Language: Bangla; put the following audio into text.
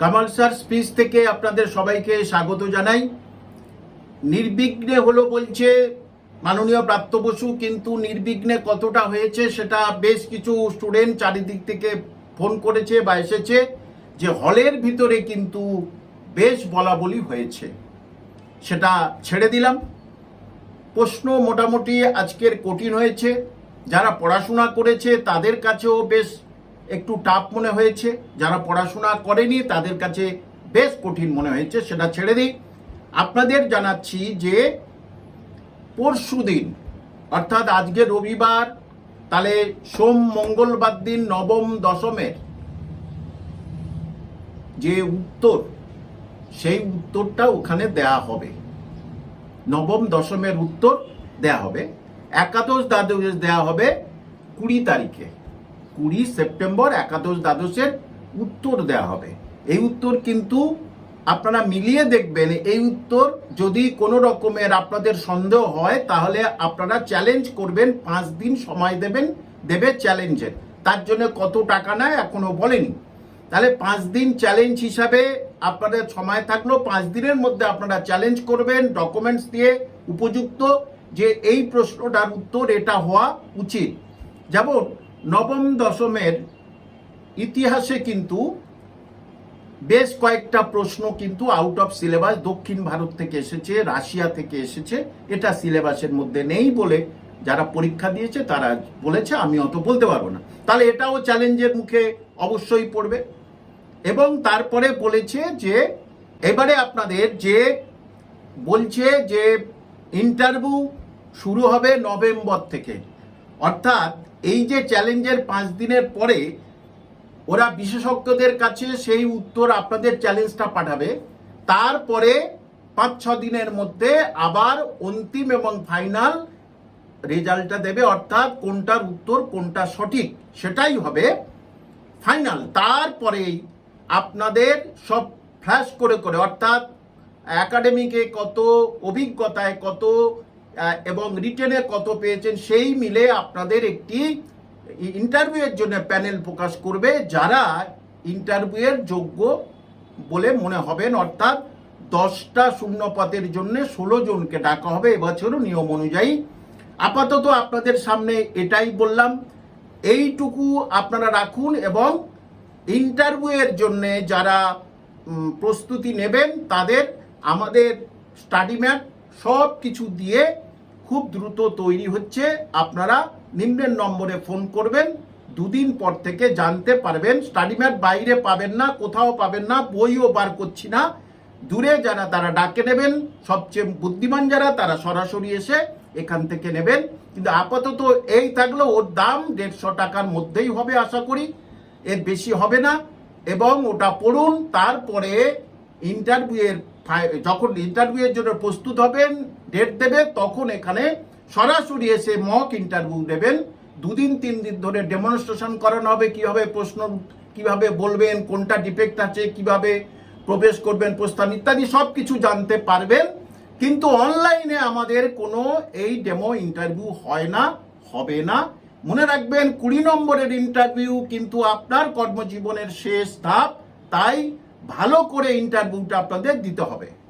কামাল স্যার স্পিচ থেকে আপনাদের সবাইকে স্বাগত জানাই। নির্বিঘ্নে হলো বলছে, মাননীয় প্রাপ্ত বসু, কিন্তু নির্বিঘ্নে কতটা হয়েছে সেটা বেশ কিছু স্টুডেন্ট চারিদিক থেকে ফোন করেছে বা এসেছে যে হলের ভিতরে কিন্তু বেশ বলা বলি হয়েছে। সেটা ছেড়ে দিলাম। প্রশ্ন মোটামুটি আজকের কঠিন হয়েছে। যারা পড়াশোনা করেছে তাদের কাছেও বেশ একটু টাফ মনে হয়েছে। যারা পড়াশোনা করেনি, তাদের কাছে বেশ কঠিন মনে হয়েছে, সেটা ছেড়ে দিই। আপনাদের জানাচ্ছি যে পরশু দিন, অর্থাৎ আজকে রবিবার, তাহলে সোম, মঙ্গলবার দিন নবম, দশমের যে উত্তর, সেই উত্তরটা ওখানে দেয়া হবে। নবম, দশমের উত্তর দেয়া হবে। একাদশ দ্বাদশ দেয়া হবে কুড়ি তারিখে। কুড়ি সেপ্টেম্বর একাদশ দ্বাদশের উত্তর দেয়া হবে। এই উত্তর কিন্তু আপনারা মিলিয়ে দেখবেন, এই উত্তর যদি কোনো রকমের আপনাদের সন্দেহ হয়, তাহলে আপনারা চ্যালেঞ্জ করবেন, পাঁচ দিন সময় দেবেন, দেবে চ্যালেঞ্জের তার জন্য কত টাকা নেয় এখনও বলেনি। তাহলে পাঁচ দিন চ্যালেঞ্জ হিসাবে আপনাদের সময় থাকল, পাঁচ দিনের মধ্যে আপনারা চ্যালেঞ্জ করবেন ডকুমেন্টস দিয়ে উপযুক্ত যে এই প্রশ্নটার উত্তর এটা হওয়া উচিত। যেমন নবম দশমের ইতিহাসে কিন্তু বেশ কয়েকটা প্রশ্ন কিন্তু আউট অফ সিলেবাস দক্ষিণ ভারত থেকে এসেছে, রাশিয়া থেকে এসেছে। এটা সিলেবাসের মধ্যে নেই বলে যারা পরীক্ষা দিয়েছে তারা বলেছে, আমি অত বলতে পারব না। তাহলে এটাও চ্যালেঞ্জের মুখে অবশ্যই পড়বে। এবং তারপরে বলেছে যে, এবারে আপনাদের যে বলছে যে ইন্টারভিউ শুরু হবে নভেম্বর থেকে। অর্থাৎ এই যে চ্যালেঞ্জের পাঁচ দিনের পরে ওরা বিশেষজ্ঞদের কাছে সেই উত্তর আপনাদের চ্যালেঞ্জটা পাঠাবে। তারপরে পাঁচ, ছ দিনের মধ্যে আবার অন্তিম এবং ফাইনাল রেজাল্টটা দেবে, অর্থাৎ কোনটার উত্তর, কোনটা সঠিক, সেটাই হবে ফাইনাল। তারপরেই আপনাদের সব ফ্ল্যাশ করে করে, অর্থাৎ একাডেমিকে কত, অভিজ্ঞতায় কত এবং রিটেনে কত পেয়েছেন সেই মিলে আপনাদের একটি ইন্টারভিউয়ের জন্য প্যানেল প্রকাশ করবে, যারা ইন্টারভিউয়ের যোগ্য বলে মনে হবেন। অর্থাৎ দশটা শূন্য পদের জন্য ষোলো জনকে ডাকা হবে এবছরও নিয়ম অনুযায়ী। আপাতত আপনাদের সামনে এটাই বললাম। এইটুকু আপনারা রাখুন এবং ইন্টারভিউয়ের জন্যে যারা প্রস্তুতি নেবেন, তাদের আমাদের স্টাডি ম্যাট সব কিছু দিয়ে খুব দ্রুত তৈরি হচ্ছে। আপনারা নিম্নের নম্বরে ফোন করবেন, দুদিন পর থেকে জানতে পারবেন। স্টাডি ম্যাট বাইরে পাবেন না, কোথাও পাবেন না, বইও বার করছি না। দূরে যারা তারা ডাকে নেবেন, সবচেয়ে বুদ্ধিমান যারা, তারা সরাসরি এসে এখান থেকে নেবেন। কিন্তু আপাতত এই থাকলেও ওর দাম দেড়শো টাকার মধ্যেই হবে আশা করি। এর বেশি হবে না। এবং ওটা পড়ুন, তারপরে ইন্টারভিউয়ের যখন ইন্টারভিউয়ের জন্য প্রস্তুত হবেন ডেট দেবে, তখন এখানে সরাসরি এসে মক ইন্টারভিউ দেবেন দুদিন, তিন দিন ধরে ডেমনস্ট্রেশন করানো হবে, কীভাবে প্রশ্ন, কীভাবে বলবেন, কোনটা ডিফেক্ট আছে, কীভাবে প্রবেশ করবেন, প্রস্থান ইত্যাদি সব কিছু জানতে পারবেন। কিন্তু অনলাইনে আমাদের কোনো এই ডেমো ইন্টারভিউ হয় না, হবে না। মনে রাখবেন, কুড়ি নম্বরের ইন্টারভিউ কিন্তু আপনার কর্মজীবনের শেষ ধাপ, তাই ভালো করে ইন্টারভিউটা আপনাদের দিতে হবে।